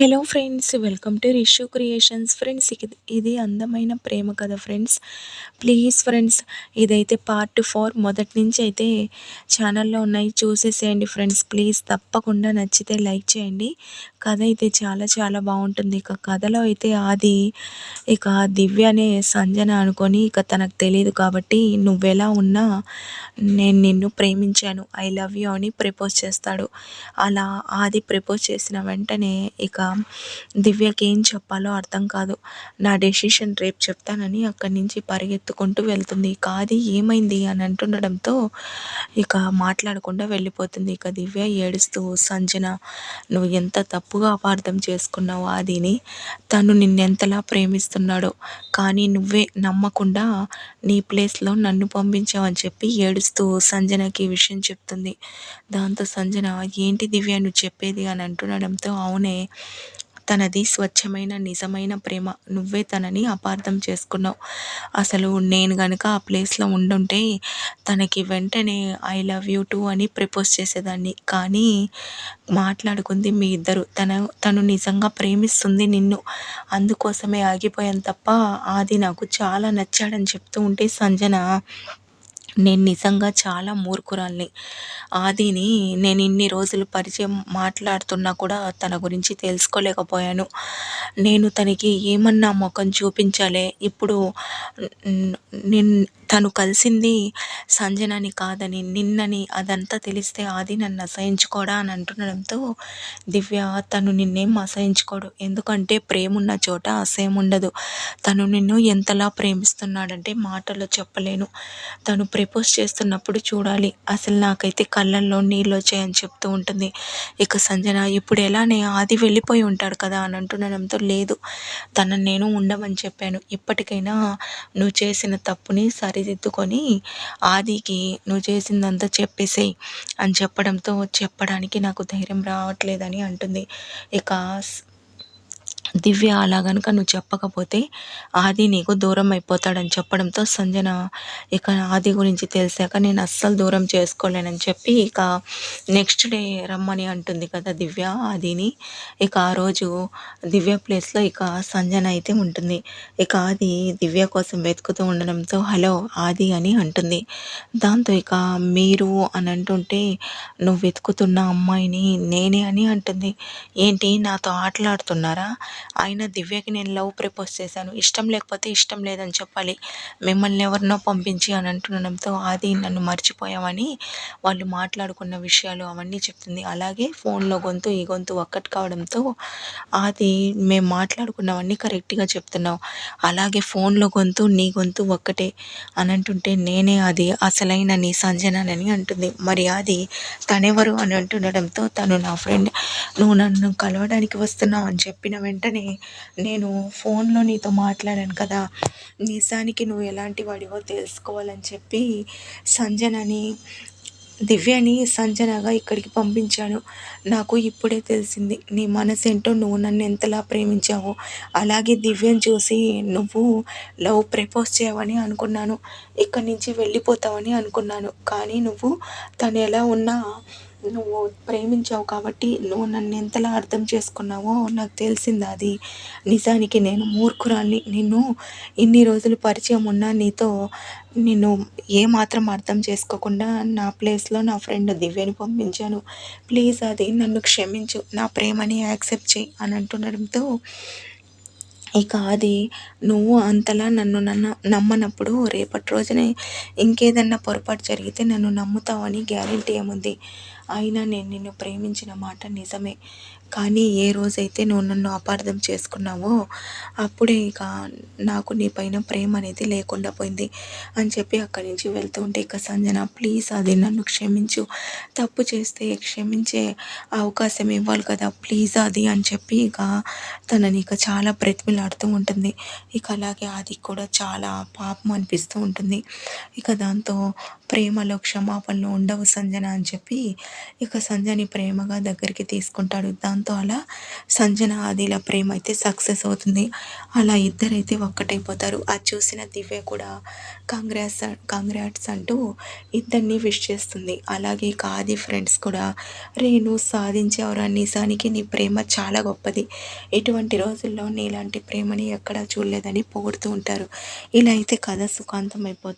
Hello friends welcome to Rishu creations friends ఇది ఇది అందమైన ప్రేమ కథ ఫ్రెండ్స్ ప్లీజ్ ఫ్రెండ్స్ ఇదైతే పార్ట్ ఫోర్ మొదటి నుంచి అయితే ఛానల్లో ఉన్నాయి చూసేసేయండి ఫ్రెండ్స్ ప్లీజ్ తప్పకుండా నచ్చితే లైక్ చేయండి. కథ అయితే చాలా చాలా బాగుంటుంది. ఇక కథలో అయితే ఆది ఇక దివ్య అనే సంజన అనుకొని ఇక తనకు తెలియదు కాబట్టి నువ్వెలా ఉన్నా నేను నిన్ను ప్రేమించాను. ఐ లవ్ యూ అని ప్రపోజ్ చేస్తాడు. అలా ఆది ప్రపోజ్ చేసిన వెంటనే ఇక దివ్యకి ఏం చెప్పాలో అర్థం కాదు. నా డెసిషన్ రేపు చెప్తానని అక్కడి నుంచి పరిగెత్తుకుంటూ వెళ్తుంది. కాది ఏమైంది అని అంటుండడంతో ఇక మాట్లాడకుండా వెళ్ళిపోతుంది. ఇక దివ్య ఏడుస్తూ సంజన నువ్వు ఎంత తప్పుగా అపార్థం చేసుకున్నావు ఆదిని తను నిన్నెంతలా ప్రేమిస్తున్నాడో కానీ నువ్వే నమ్మకుండా నీ ప్లేస్లో నన్ను పంపించావని చెప్పి ఏడుస్తూ సంజనకి విషయం చెప్తుంది. దాంతో సంజన ఏంటి దివ్య నువ్వు చెప్పేది? అని అంటుండడంతో అవునే తనది స్వచ్ఛమైన నిజమైన ప్రేమ. నువ్వే తనని అపార్థం చేసుకున్నావు. అసలు నేను కనుక ఆ ప్లేస్లో ఉండుంటే తనకి వెంటనే ఐ లవ్ యూ టూ అని ప్రపోజ్ చేసేదాన్ని. కానీ మాట్లాడుకుంది మీ ఇద్దరు. తన తను నిజంగా ప్రేమిస్తుంది నిన్ను. అందుకోసమే ఆగిపోయాను తప్ప అది నాకు చాలా నచ్చాడని చెప్తూ ఉంటే సంజన నేను నిజంగా చాలా మూర్ఖురాల్ని. ఆదిని నేను ఇన్ని రోజులు పరిచయం మాట్లాడుతున్నా కూడా తన గురించి తెలుసుకోలేకపోయాను. నేను తనకి ఏమన్నా ముఖం చూపించాలే. ఇప్పుడు నేను తను కలిసింది సంజనని కాదని నిన్నని అదంతా తెలిస్తే ఆది నన్ను అసహించుకోడా అని అంటుండడంతో దివ్య తను నిన్నేం అసహించుకోడు. ఎందుకంటే ప్రేమ ఉన్న చోట అసహ్యం ఉండదు. తను నిన్ను ఎంతలా ప్రేమిస్తున్నాడంటే మాటల్లో చెప్పలేను. తను ప్రపోజ్ చేస్తున్నప్పుడు చూడాలి. అసలు నాకైతే కళ్ళల్లో నీళ్ళు వచ్చాయని చెప్తూ ఉంటుంది. ఇక సంజన ఇప్పుడు ఎలానే ఆది వెళ్ళిపోయి ఉంటాడు కదా అని అంటుండడంతో లేదు. తనని నేను ఉండమని చెప్పాను. ఇప్పటికైనా నువ్వు చేసిన తప్పుని సరి సరిదిద్దుకొని ఆదికి నువ్వు చేసిందంతా చెప్పేసేయి అని చెప్పడంతో చెప్పడానికి నాకు ధైర్యం రావట్లేదని అంటుంది. ఇక దివ్య అలా గనుక నువ్వు చెప్పకపోతే ఆది నీకు దూరం అయిపోతాడని చెప్పడంతో సంజన ఇక ఆది గురించి తెలిసాక నేను అస్సలు దూరం చేసుకోలేనని చెప్పి ఇక నెక్స్ట్ డే రమ్మని అంటుంది కదా దివ్య ఆదిని. ఇక ఆ రోజు దివ్య ప్లేస్లో ఇక సంజన అయితే ఉంటుంది. ఇక ఆది దివ్య కోసం వెతుకుతూ ఉండడంతో హలో ఆది అని అంటుంది. దాంతో ఇక మీరు అని అంటుంటే నువ్వు వెతుకుతున్న అమ్మాయిని నేనే అని అంటుంది. ఏంటి? నాతో ఆటలాడుతున్నారా? అయినా దివ్యకి నేను లవ్ ప్రపోజ్ చేశాను. ఇష్టం లేకపోతే ఇష్టం లేదని చెప్పాలి. మిమ్మల్ని ఎవరినో పంపించి అని అంటుండడంతో ఆది నన్ను మర్చిపోయామని వాళ్ళు మాట్లాడుకున్న విషయాలు అవన్నీ చెప్తుంది. అలాగే ఫోన్లో గొంతు ఈ గొంతు ఒక్కటి కావడంతో ఆది మేము మాట్లాడుకున్నవన్నీ కరెక్ట్గా చెప్తున్నావు. అలాగే ఫోన్లో గొంతు నీ గొంతు ఒక్కటే అని అంటుంటే నేనే అది అసలైన నీ సంజనని అంటుంది. మరి అది తనెవరు అని అంటుండడంతో తను నా ఫ్రెండ్ నువ్వు నన్ను కలవడానికి వస్తున్నావు అని చెప్పిన వెంటనే నేను ఫోన్లో నీతో మాట్లాడాను కదా. నిజానికి నువ్వు ఎలాంటి వాడివో తెలుసుకోవాలని చెప్పి సంజనని దివ్యని సంజనగా ఇక్కడికి పంపించాను. నాకు ఇప్పుడే తెలిసింది నీ మనసు ఏంటో నువ్వు నన్ను ఎంతలా ప్రేమించావో. అలాగే దివ్యని చూసి నువ్వు లవ్ ప్రపోజ్ చేయవని అనుకున్నాను. ఇక్కడి నుంచి వెళ్ళిపోతావని అనుకున్నాను. కానీ నువ్వు తను ఎలా ఉన్నా నువ్వు ప్రేమించావు కాబట్టి నువ్వు నన్ను ఎంతలా అర్థం చేసుకున్నావో నాకు తెలిసింది అది. నిజానికి నేను మూర్ఖురాల్ని. నిన్ను ఇన్ని రోజులు పరిచయం ఉన్నా నీతో నేను ఏమాత్రం అర్థం చేసుకోకుండా నా ప్లేస్లో నా ఫ్రెండ్ దివ్యని పంపించాను. ప్లీజ్ అది నన్ను క్షమించు. నా ప్రేమని యాక్సెప్ట్ చేయి అని అంటుండడంతో ఇక అది నువ్వు అంతలా నన్ను నన్న నమ్మనప్పుడు రేపటి రోజునే ఇంకేదన్నా పొరపాటు జరిగితే నన్ను నమ్ముతావని గ్యారెంటీ ఏముంది? అయినా నేను నిన్ను ప్రేమించిన మాట నిజమే. కానీ ఏ రోజైతే నువ్వు నన్ను అపార్థం చేసుకున్నావో అప్పుడే ఇక నాకు నీ పైన ప్రేమ అనేది లేకుండా పోయింది అని చెప్పి అక్కడి నుంచి వెళ్తూ ఉంటే ఇక సంజన ప్లీజ్ అది నన్ను క్షమించు. తప్పు చేస్తే క్షమించే అవకాశం ఇవ్వాలి కదా ప్లీజ్ అది అని చెప్పి ఇక తనని ఇక చాలా మాట్లాడుతూ ఉంటుంది. ఇక అలాగే అది కూడా చాలా పాపం అనిపిస్తూ ఉంటుంది. ఇక దాంతో ప్రేమలో క్షమాపణలు ఉండవు సంజన అని చెప్పి ఇక సంజని ప్రేమగా దగ్గరికి తీసుకుంటాడు. దాంతో అలా సంజన ఆదిల ప్రేమ అయితే సక్సెస్ అవుతుంది. అలా ఇద్దరైతే ఒక్కటైపోతారు. అది చూసిన దివ్య కూడా కాంగ్రెస్ కాంగ్రాట్స్ అంటూ ఇద్దరిని విష్ చేస్తుంది. అలాగే ఇక ఆది ఫ్రెండ్స్ కూడా రే నువ్వు సాధించేవరా. నిజానికి నీ ప్రేమ చాలా గొప్పది. ఇటువంటి రోజుల్లో నీలాంటి ప్రేమని ఎక్కడా చూడలేదని పొగుడుతూ ఉంటారు. ఇలా అయితే కథ సుఖాంతం అయిపోతుంది